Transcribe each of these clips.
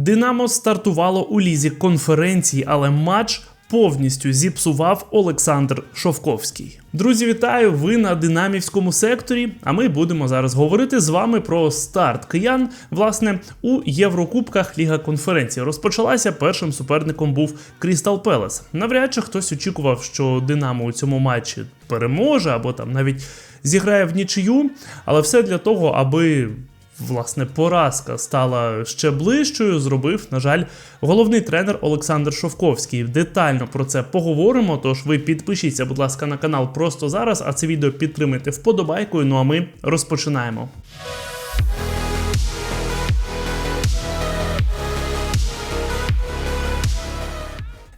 Динамо стартувало у лізі конференції, але матч повністю зіпсував Олександр Шовковський. Друзі, вітаю! Ви на динамівському секторі. А ми будемо зараз говорити з вами про старт киян. Власне, у Єврокубках Ліга конференції розпочалася. Першим суперником був Крістал Пелес. Навряд чи хтось очікував, що Динамо у цьому матчі переможе або там навіть зіграє в нічию, але все для того, аби власне поразка стала ще ближчою, зробив, на жаль, головний тренер Олександр Шовковський. Детально про це поговоримо. Тож ви підпишіться, будь ласка, на канал просто зараз, а це відео підтримайте вподобайкою. Ну а ми розпочинаємо.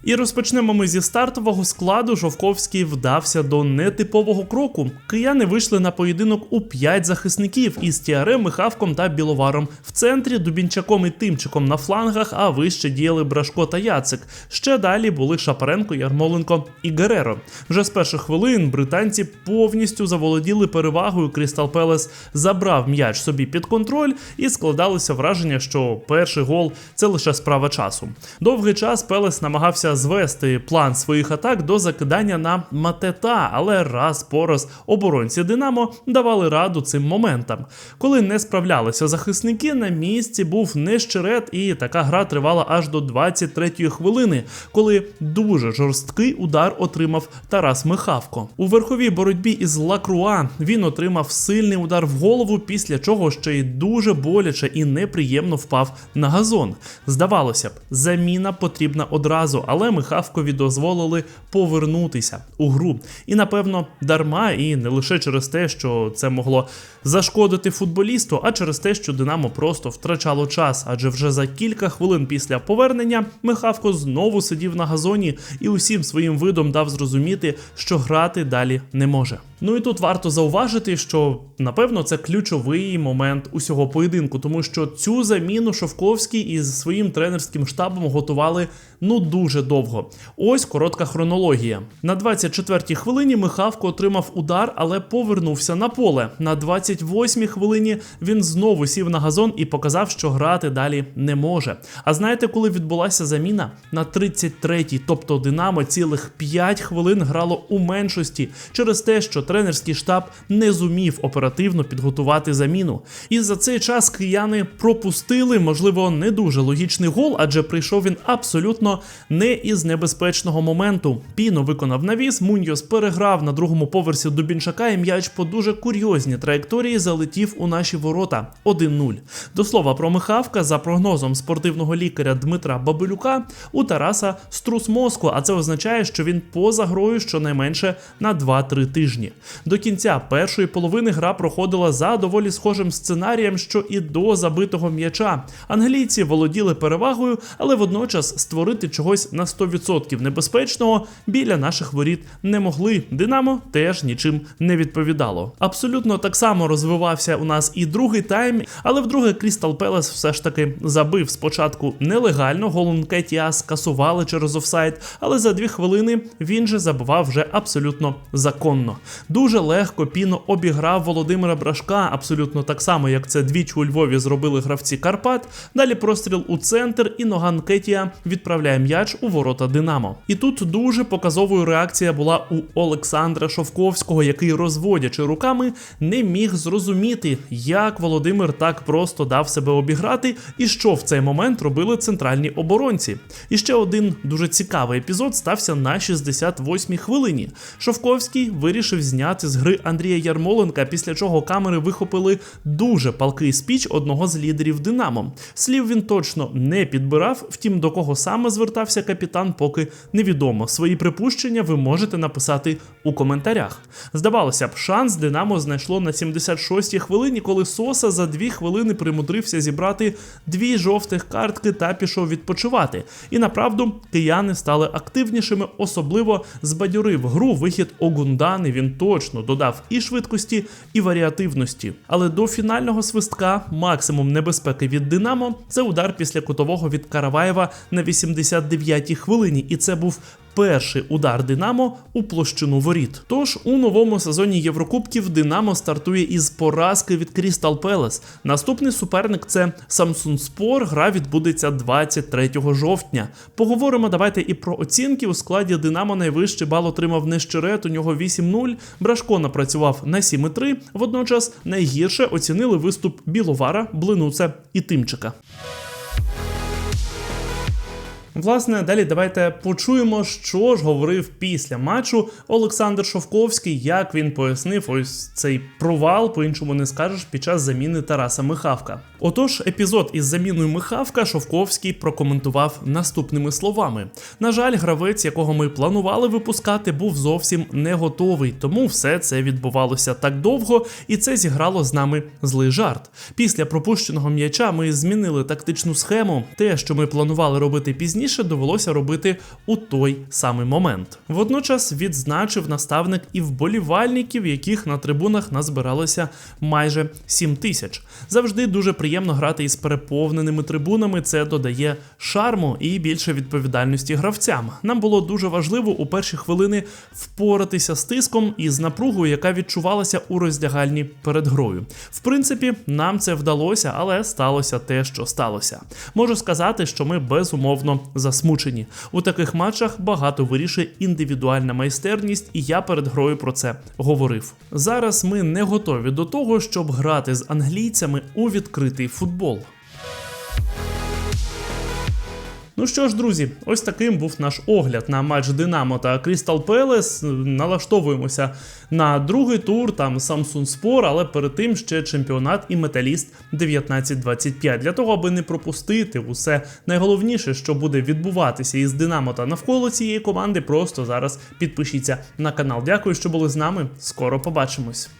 І розпочнемо ми зі стартового складу. Жовковський вдався до нетипового кроку. Кияни вийшли на поєдинок у п'ять захисників із Тіарем, Михавком та Біловаром в центрі, Дубінчаком і Тимчиком на флангах, а вище діяли Брашко та Яцик. Ще далі були Шапаренко, Ярмоленко і Гереро. Вже з перших хвилин британці повністю заволоділи перевагою. Крістал Пелес забрав м'яч собі під контроль і складалося враження, що перший гол це лише справа часу. Довгий час Пелес намагався звести план своїх атак до закидання на матета, але раз по раз оборонці Динамо давали раду цим моментам. Коли не справлялися захисники, на місці був нещерет, і така гра тривала аж до 23-ї хвилини, коли дуже жорсткий удар отримав Тарас Михавко. У верховій боротьбі із Лакруа він отримав сильний удар в голову, після чого ще й дуже боляче і неприємно впав на газон. Здавалося б, заміна потрібна одразу, але Михавкові дозволили повернутися у гру. І напевно дарма, і не лише через те, що це могло зашкодити футболісту, а через те, що Динамо просто втрачало час, адже вже за кілька хвилин після повернення Михавко знову сидів на газоні і усім своїм видом дав зрозуміти, що грати далі не може. Ну і тут варто зауважити, що напевно це ключовий момент усього поєдинку, тому що цю заміну Шовковський із своїм тренерським штабом готували ну дуже довго. Ось коротка хронологія. На 24-й хвилині Михавко отримав удар, але повернувся на поле. На 28-й хвилині він знову сів на газон і показав, що грати далі не може. А знаєте, коли відбулася заміна? На 33-й, тобто Динамо цілих 5 хвилин грало у меншості через те, що тренерський штаб не зумів оперативно підготувати заміну. І за цей час кияни пропустили, можливо, не дуже логічний гол, адже прийшов він абсолютно не із небезпечного моменту. Піно виконав навіс, Муньйос переграв на другому поверсі Дубінчака, і м'яч по дуже курйозній траєкторії залетів у наші ворота 1-0. До слова про Михавка, за прогнозом спортивного лікаря Дмитра Бабилюка, у Тараса струс мозку, а це означає, що він поза грою щонайменше на 2-3 тижні. До кінця першої половини гра проходила за доволі схожим сценарієм, що і до забитого м'яча. Англійці володіли перевагою, але водночас створити чогось на 100% небезпечного біля наших воріт не могли. Динамо теж нічим не відповідало. Абсолютно так само розвивався у нас і другий тайм, але вдруге Крістал Пелес все ж таки забив спочатку нелегально. Голун Кетія скасували через офсайд, але за дві хвилини він же забивав вже абсолютно законно. Дуже легко Піно обіграв Володимира Брашка, абсолютно так само, як це двічі у Львові зробили гравці Карпат. Далі простріл у центр, і Ноган Кетія відправляє м'яч у ворота Динамо. І тут дуже показовою реакція була у Олександра Шовковського, який, розводячи руками, не міг зрозуміти, як Володимир так просто дав себе обіграти, і що в цей момент робили центральні оборонці. І ще один дуже цікавий епізод стався на 68-й хвилині. Шовковський вирішив зняти з гри Андрія Ярмоленка, після чого камери вихопили дуже палкий спіч одного з лідерів Динамо. Слів він точно не підбирав, втім до кого саме звертався капітан, поки невідомо. Свої припущення ви можете написати у коментарях. Здавалося б, шанс Динамо знайшло на 76-й хвилині, коли Соса за дві хвилини примудрився зібрати дві жовтих картки та пішов відпочивати. І направду кияни стали активнішими, особливо збадьорив гру вихід Огундани. Він точно додав і швидкості, і варіативності. Але до фінального свистка максимум небезпеки від Динамо це удар після кутового від Караваєва на 89-й хвилині, і це був перший удар Динамо у площину воріт. Тож у новому сезоні Єврокубків Динамо стартує із поразки від Крістал Пелес. Наступний суперник це Самсун Спор. Гра відбудеться 23 жовтня. Поговоримо давайте і про оцінки. У складі Динамо найвищий бал отримав Нещерет, у нього 8-0. Брашко напрацював на 7-3. Водночас найгірше оцінили виступ Біловара, Блинуце і Тимчика. Власне, далі давайте почуємо, що ж говорив після матчу Олександр Шовковський, як він пояснив ось цей провал, по-іншому не скажеш, під час заміни Тараса Михавка. Отож, епізод із заміною Михавка Шовковський прокоментував наступними словами: на жаль, гравець, якого ми планували випускати, був зовсім не готовий, тому все це відбувалося так довго, і це зіграло з нами злий жарт. Після пропущеного м'яча ми змінили тактичну схему. Те, що ми планували робити пізніше довелося робити у той самий момент. Водночас відзначив наставник і вболівальників, яких на трибунах назбиралося майже 7 тисяч. Завжди дуже приємно грати із переповненими трибунами. Це додає шарму і більше відповідальності гравцям. Нам було дуже важливо у перші хвилини впоратися з тиском і з напругою, яка відчувалася у роздягальні перед грою. В принципі, нам це вдалося, але сталося те, що сталося. Можу сказати, що ми безумовно засмучені. У таких матчах багато вирішує індивідуальна майстерність, і я перед грою про це говорив. Зараз ми не готові до того, щоб грати з англійцями у відкритий футбол. Ну що ж, друзі, ось таким був наш огляд на матч Динамо та Крістал Пелес. Налаштовуємося на другий тур, там Samsung Спор, але перед тим ще чемпіонат і металіст 1925. Для того, аби не пропустити усе найголовніше, що буде відбуватися із Динамо та навколо цієї команди, просто зараз підпишіться на канал. Дякую, що були з нами. Скоро побачимось.